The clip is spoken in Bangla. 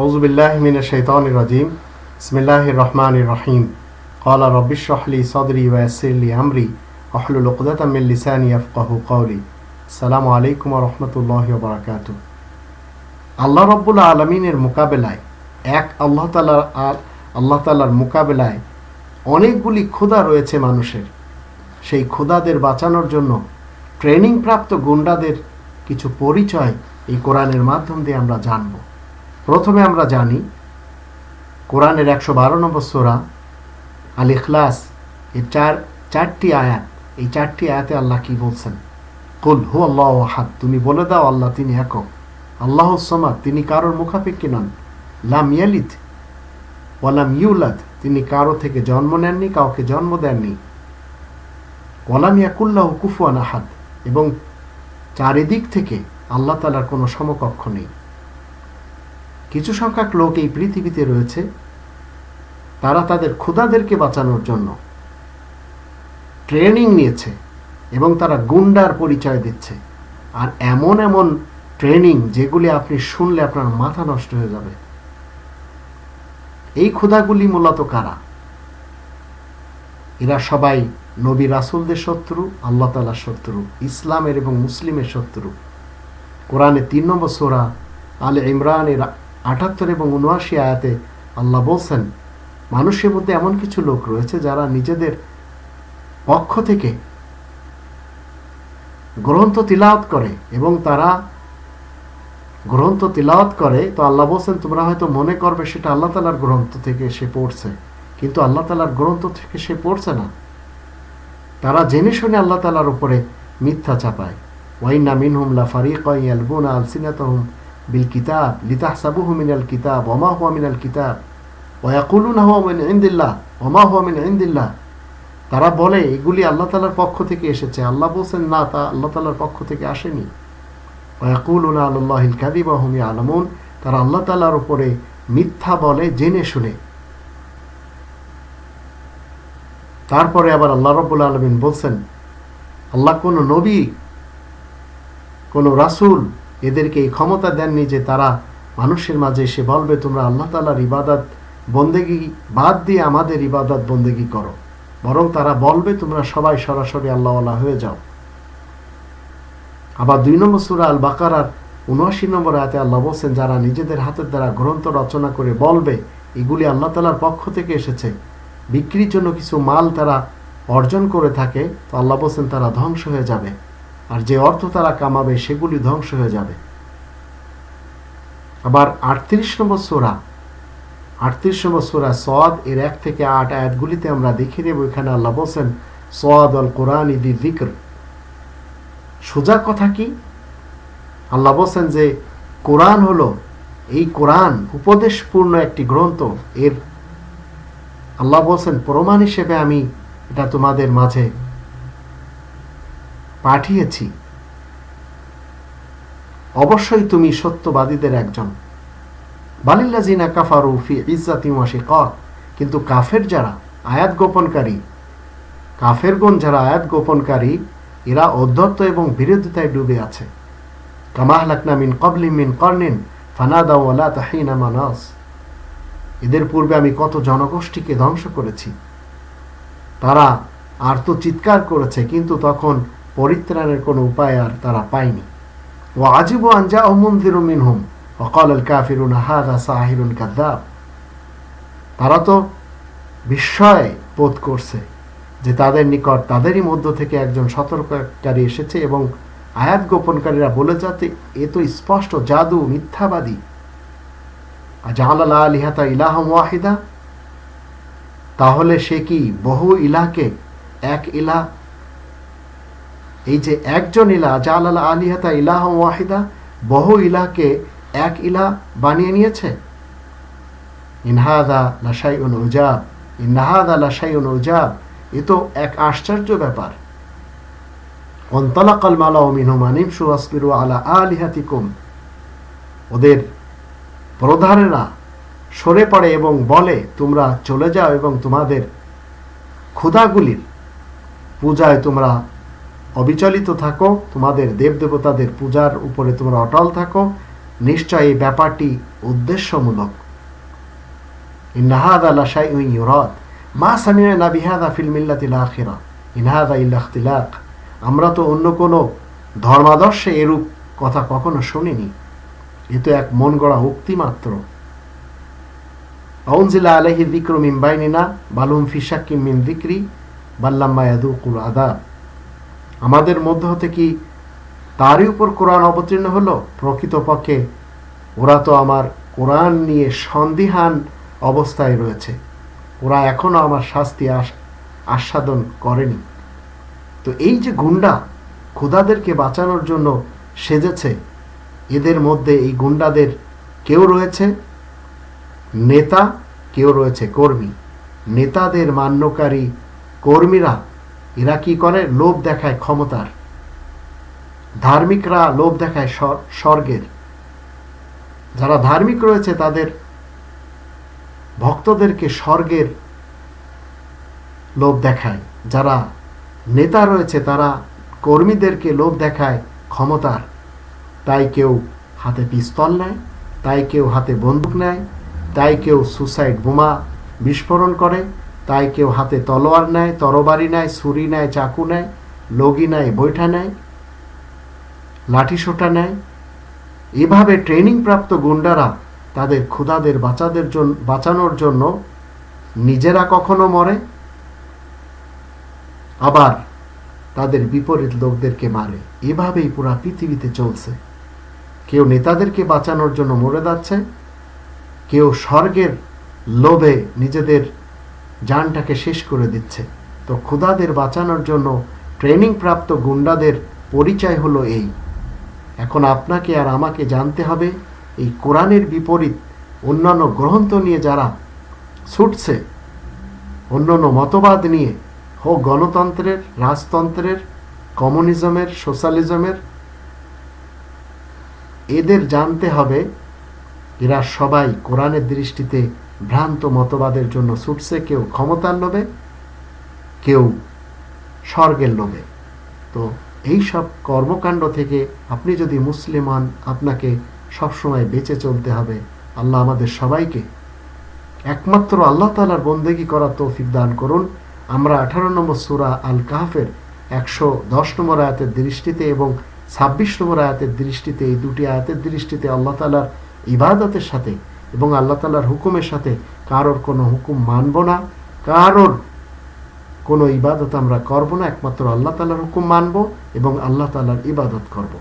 আউজুবিল্লাহমিনের শৈতান রাজিম। ইসমিল্লাহ রহমান রহিম। কলা রব্বিশরহলি সদরি ওয়াসিরলি আমরি। আহলুল ওকদাতামিল্লিসানি আফকাহু কৌলি সালামু আলাইকুম রহমতুল্লাহ বারাকাত আল্লাহ রব্বুল আলমিনের মোকাবেলায়, এক আল্লাহ তালার আল্লাহ তালার মোকাবেলায় অনেকগুলি ক্ষুধা রয়েছে মানুষের। সেই ক্ষুধাদের বাঁচানোর জন্য ট্রেনিংপ্রাপ্ত গুন্ডাদের কিছু পরিচয় এই কোরআনের মাধ্যম দিয়ে আমরা জানব। প্রথমে আমরা জানি কোরআনের একশো বারো নম্বর সোরা আল ইখলাস এই চার, চারটি আয়াত, এই চারটি আয়াতে আল্লাহ কি বলছেন? কুল হু আল্লাহ হাত তুমি বলে দাও আল্লাহ তিনি একক। আল্লাহ সমাদ, তিনি কারোর মুখাপেক্ষি নন। লাম ইয়ালিদ ওয়ালাম ইউলাদ, তিনি কারও থেকে জন্ম নেননি, কাউকে জন্ম দেননি। ওয়ালাম ইয়াকুল্লাহ কুফুয়ান আহাদ, এবং চারিদিক থেকে আল্লাহ তালার কোনো সমকক্ষ নেই। কিছু সংখ্যক লোক এই পৃথিবীতে রয়েছে। তারা তাদের ক্ষুধাদেরকে বাঁচানোর জন্য ট্রেনিং নিয়েছে এবং তারা গুন্ডার পরিচয় দিচ্ছে। আর এমন এমন ট্রেনিং যেগুলি আপনি শুনলে আপনার মাথা নষ্ট হয়ে যাবে। এই ক্ষুধাগুলি মূলত কারা? এরা সবাই নবী রাসুলদের শত্রু, আল্লাহ তালার শত্রু, ইসলামের এবং মুসলিমের শত্রু। কোরআনে তিন নম্বর সোরা আলে ইমরানের আটাত্তর এবং উনআশি আয়াতে আল্লাহ বলছেন, মানুষের মধ্যে এমন কিছু লোক রয়েছে যারা নিজেদের পক্ষ থেকে গ্রন্থ তিলাওয়াত করে এবং তারা গ্রন্থ তিলাওয়াত করে। তো আল্লাহ বলছেন, তোমরা হয়তো মনে করবে সেটা আল্লাহ তালার গ্রন্থ থেকে সে পড়ছে, কিন্তু আল্লাহ তালার গ্রন্থ থেকে সে পড়ছে না। তারা জেনে শুনে আল্লাহ তালার উপরে মিথ্যা চাপায়। ওয়াইনা মিনহুম লা ফারিক ইয়ালবুনা আলসিনাতাহুম বিল কিতাব লিতাহসাবুহু মিনাল কিতাব ওমা হুয়া মিনাল কিতাব ওয়াকুলুনা হুয়া মিন ইনদিল্লাহ ওমা হুয়া মিন ইনদিল্লাহ তারা বলে, এগুলি আল্লাহ তালার পক্ষ থেকে এসেছে। আল্লাহ বলছেন, না, তা আল্লাহ তালার পক্ষ থেকে আসেনি। ওয়াকুলুনা আল্লাহিল কাদিবা হুম আলমুন তারা আল্লাহ তালার উপরে মিথ্যা বলে, জেনে শুনে। তারপরে আবার আল্লাহ রব্বুল আলমিন বলছেন, আল্লাহ কোনো নবী, কোনো রাসুল এদেরকে এই ক্ষমতা দেননি যে তারা মানুষের মাঝে এসে বলবে, তোমরা আল্লাহ তালার ইবাদত বন্দেগি বাদ দিয়ে আমাদের ইবাদত বন্দেগি করো। বরং তারা বলবে, তোমরা সবাই সরাসরি আল্লাহ আল্লাহ হয়ে যাও। আবার দুই নম্বর সুরা আল বাকারার উনআশি নম্বর আয়তে আল্লাহ বলছেন, যারা নিজেদের হাতের দ্বারা গ্রন্থ রচনা করে বলবে, এগুলি আল্লাহ তালার পক্ষ থেকে এসেছে। বিক্রির জন্য কিছু মাল তারা অর্জন করে থাকে। তো আল্লাহ বলছেন, তারা ধ্বংস হয়ে যাবে। আর যে অর্থ তারা কামাবে, সেগুলি ধ্বংস হয়ে যাবে। আবার আটত্রিশ নম্বর সোরা, আটত্রিশ নম্বর সোরা সদ এর এক থেকে আট আয়াতগুলিতে আমরা দেখে নেব, এখানে আল্লাহ বলছেন সদ অল কোরআন ইদি জিক্র সোজা কথা কি? আল্লাহ বলছেন যে, কোরআন হলো, এই কোরআন উপদেশপূর্ণ একটি গ্রন্থ। এর আল্লাহ বলছেন, প্রমাণ হিসেবে আমি এটা তোমাদের মাঝে পাঠিয়েছি। অবশ্যই তুমি সত্যবাদীদের একজন। বালিল্লাজিনা কাফারু ফি ইজ্জাতি ওয়াশিকাত কিন্তু কাফের যারা আয়াত গোপনকারী, কাফেরগণ যারা আয়াত গোপনকারী, এরা অধ্যত্ত এবং বিরোধিতায় ডুবে আছে। কামাহলাকনা মিন কবলি মিন কর্নিন ফানাদা ওয়ালা তাহিনা মানাস। এদের পূর্বে আমি কত জনগোষ্ঠীকে ধ্বংস করেছি। তারা আর তো চিৎকার করেছে, কিন্তু তখন পরিত্রাণের কোনো উপায় আর তারা পায়নি। ও আজিব আনজা অমন্দির মিনহুম অকল আল কাফিরুন হাদা সাহিরুন কাদ্দাব। তারা তো বিস্ময় বোধ করছে যে তাদের নিকট, তাদেরই মধ্য থেকে একজন সতর্ককারী এসেছে এবং আয়াত গোপনকারীরা বলে যাতে এ তো স্পষ্ট জাদু, মিথ্যাবাদী। জাহালাল আলিহাতা ইলাহম ওয়াহিদা? তাহলে সে কি বহু ইলাকে এক ইলা এই যে একজন ইলা জাহালাল আলিহাতা ইলাহম ওয়াহিদা, বহু ইলাকে এক ইলা বানিয়ে নিয়েছে? ইনহাদা লাশাই উন উজাব ইনহাদা লাশাই উন উজাব, এ তো এক আশ্চর্য ব্যাপার। অন্তলাকাল মালা মিনহুম আনিমসু আসবিরু আলা আলিহাতিকুম। ওদের প্রধানেরা সরে পড়ে এবং বলে, তোমরা চলে যাও এবং তোমাদের ক্ষুধাগুলির পূজায় তোমরা অবিচলিত থাকো, তোমাদের দেবদেবতাদের পূজার উপরে তোমরা অটল থাকো। নিশ্চয় এই ব্যাপারটি উদ্দেশ্যমূলক। ইন হাদা লাশাইউন ইউরাদ। মা সামি'না বিহাদা ফিল মিল্লাতিল আখিরা ইন হাদা ইল্লা ইখতিলাক। আমরা তো অন্য কোনো ধর্মাদর্শে এরূপ কথা কখনো শুনিনি। এ তো এক মন গড়া উক্তি মাত্র। আউনজিলা আলাইহি যিকরু মিন বাইনিনা বালুম ফি শাক্কিম মিন যিকরি বাল্লাম্মা ইয়াদুকুল আদাব আমাদের মধ্য হতে কি তারই উপর কোরআন অবতীর্ণ হলো? প্রকৃতপক্ষে ওরা তো আমার কোরআন নিয়ে সন্দিহান অবস্থায় রয়েছে। ওরা এখনও আমার শাস্তি আস- আস্বাদন করেনি। তো এই যে গুন্ডা ক্ষুদাদেরকে বাঁচানোর জন্য সেজেছে, এদের মধ্যে এই গুন্ডাদের কেউ রয়েছে? নেতা, কেউ রয়েছে কর্মী। নেতাদের মান্যকারী কর্মীরা এরা কি করে? লোভ দেখায় ক্ষমতার। ধার্মিকরা লোভ দেখায় স্বর্গের। যারা ধার্মিক রয়েছে, তাদের ভক্তদেরকে স্বর্গের লোভ দেখায়। যারা নেতা রয়েছে, তারা কর্মীদেরকে লোভ দেখায় ক্ষমতার। তাই কেউ হাতে পিস্তল নেয়, তাই কেউ হাতে বন্দুক নেয়, তাই কেউ সুসাইড বোমা বিস্ফোরণ করে তাই কেউ হাতে তলোয়ার নেয়, তরবারি নেয়, ছুরি নেয়, চাকু নেয়, লগি নেয়, বৈঠা নেয় লাঠি সোটা নেয়। এভাবে ট্রেনিং প্রাপ্ত গুন্ডারা তাদের ক্ষুধাদের বাঁচাদের জন্য বাঁচানোর জন্য নিজেরা কখনো মরে, আবার তাদের বিপরীত লোকদেরকে মারে। এভাবেই পুরা পৃথিবীতে চলছে। কেউ নেতাদেরকে বাঁচানোর জন্য মরে যাচ্ছে, কেউ স্বর্গের লোভে নিজেদের জানটাকে শেষ করে দিচ্ছে। তো ক্ষুধাদের বাঁচানোর জন্য ট্রেনিং প্রাপ্ত গুন্ডাদের পরিচয় হলো এই। এখন আপনাকে আর আমাকে জানতে হবে, এই কোরআনের বিপরীত অন্যান্য গ্রন্থ নিয়ে যারা ছুটছে, অন্যান্য মতবাদ নিয়ে, হোক গণতন্ত্রের, রাজতন্ত্রের, কমিউনিজমের, সোশ্যালিজমের, এদের জানতে হবে এরা সবাই কোরআনের দৃষ্টিতে ভ্রান্ত মতবাদের জন্য ছুটছে, কেউ ক্ষমতার লোভে, কেউ স্বর্গের লোভে। তো এই সব কর্মকাণ্ড থেকে আপনি যদি মুসলিম হন, আপনাকে সবসময় বেঁচে চলতে হবে। আল্লাহ আমাদের সবাইকে একমাত্র আল্লাহ তালার বন্দেগি করার তৌফিক দান করুন। আমরা আঠারো নম্বর সুরা আল কাহাফের একশো দশ নম্বর আয়াতের দৃষ্টিতে এবং ছাব্বিশ নম্বর আয়াতের দৃষ্টিতে, এই দুটি আয়াতের দৃষ্টিতে আল্লাহ তালার ইবাদতের সাথে এবং আল্লাহ তালার হুকুমের সাথে কারোর কোনো হুকুম মানব না, কারোর কোনো ইবাদত আমরা করব না, একমাত্র আল্লাহ তালার হুকুম মানব এবং আল্লাহ তালার ইবাদত করব।